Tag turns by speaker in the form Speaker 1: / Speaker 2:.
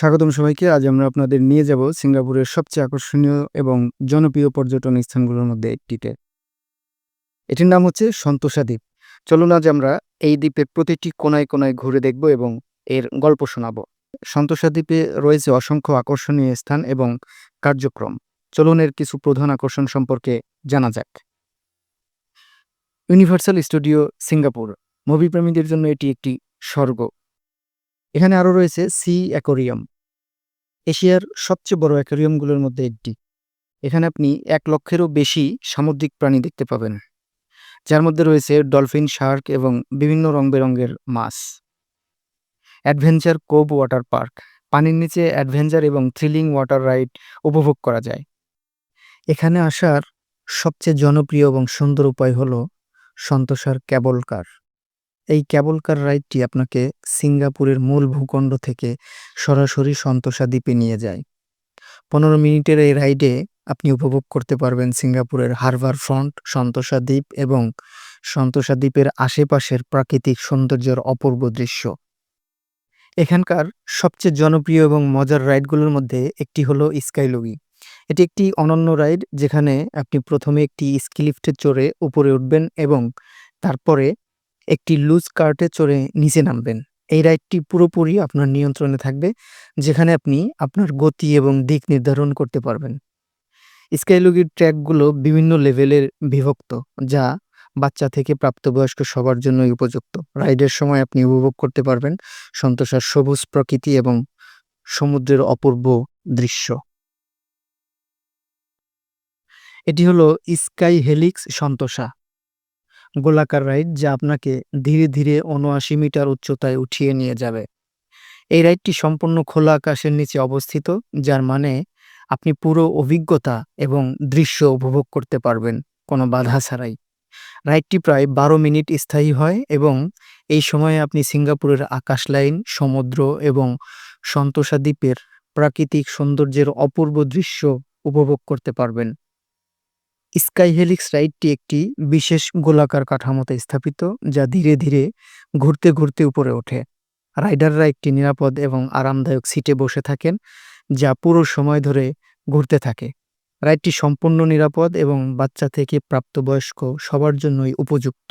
Speaker 1: স্বাগতম সবাইকে। আজ আমরা আপনাদের নিয়ে যাব সিঙ্গাপুরের সবচেয়ে আকর্ষণীয় এবং জনপ্রিয় পর্যটন স্থানগুলোর মধ্যে একটিতে। এটির নাম হচ্ছে সন্তোষা দ্বীপ। চলুন আজ আমরা এই দ্বীপের প্রতিটি কোণায়, কোণায় ঘুরে দেখব এবং এর গল্প শোনাবো। সন্তোষা দ্বীপে রয়েছে অসংখ্য আকর্ষণীয় স্থান এবং কার্যক্রম। চলুন এর কিছু প্রধান আকর্ষণ সম্পর্কে জানা যাক। ইউনিভার্সাল স্টুডিও সিঙ্গাপুর মুভি প্রেমীদের জন্য এটি একটি স্বর্গ। এখানে আরও রয়েছে সি অ্যাকোরিয়াম। এশিয়ার সবচেয়ে বড় অ্যাকোরিয়ামগুলোর মধ্যে একটি। এখানে আপনি এক লক্ষেরও বেশি সামুদ্রিক প্রাণী দেখতে পাবেন। যার মধ্যে রয়েছে ডলফিন, শার্ক এবং বিভিন্ন রং বেরঙের মাছ। Adventure cove water park. পানির নিচে অ্যাডভেঞ্চার এবং থ্রিলিং ওয়াটার রাইড উপভোগ করা যায়। এখানে আসার সবচেয়ে জনপ্রিয় এবং সুন্দর উপায় হলো সন্তোষার ক্যাবল কার। এই ক্যাবল কার রাইডটি আপনাকে সিঙ্গাপুরের মূল ভূখণ্ড থেকে সরাসরি সন্তোষা দ্বীপে নিয়ে যায়। পনেরো মিনিটের এই রাইডে আপনি উপভোগ করতে পারবেন সিঙ্গাপুরের হারবার ফ্রন্ট, সন্তোষা দ্বীপ এবং সন্তোষা দ্বীপের আশেপাশের প্রাকৃতিক সৌন্দর্যের অপূর্ব দৃশ্য। এখানকার সবচেয়ে জনপ্রিয় এবং মজার রাইডগুলোর মধ্যে একটি হলো স্কাইলগি এটি একটি অনন্য রাইড যেখানে আপনি প্রথমে একটি স্কিলিফটে চড়ে উপরে উঠবেন এবং তারপরে একটি লুজ কার্টে চড়ে নিচে নামবেন। এই রাইডটি পুরোপুরি আপনার নিয়ন্ত্রণে থাকবে, যেখানে আপনি আপনার গতি এবং দিক নির্ধারণ করতে পারবেন। স্কাইলুগির ট্র্যাকগুলো বিভিন্ন লেভেলের বিভক্ত, যা বাচ্চা থেকে প্রাপ্তবয়স্ক সবার জন্যই উপযুক্ত। রাইডের সময় আপনি উপভোগ করতে পারবেন সন্তোষার সবুজ প্রকৃতি এবং সমুদ্রের অপূর্ব দৃশ্য। এটি হলো স্কাই হেলিক্স সন্তোষা। গোলাকার রাইড যা আপনাকে ধীরে ধীরে উনআশি মিটার উচ্চতায় উঠিয়ে নিয়ে যাবে। এই রাইডটি সম্পূর্ণ খোলা আকাশের নিচে অবস্থিত, যার মানে আপনি পুরো অভিজ্ঞতা এবং দৃশ্য উপভোগ করতে পারবেন, কোনো বাধা ছাড়াই। রাইডটি প্রায় বারো মিনিট স্থায়ী হয় এবং এই সময়ে আপনি সিঙ্গাপুরের আকাশ লাইন, সমুদ্র এবং সন্তোষা দ্বীপের প্রাকৃতিক সৌন্দর্যের অপূর্ব দৃশ্য উপভোগ করতে পারবেন। স্কাই হেলিক্স রাইডটি একটি বিশেষ গোলাকার কাঠামোতে স্থাপিত, যা ধীরে ধীরে ঘুরতে ঘুরতে উপরে ওঠে। রাইডাররা একটি নিরাপদ এবং আরামদায়ক সিটে বসে থাকেন, যা পুরো সময় ধরে ঘুরতে থাকে। রাইডটি সম্পূর্ণ নিরাপদ এবং বাচ্চা থেকে প্রাপ্তবয়স্ক সবার জন্যই উপযুক্ত।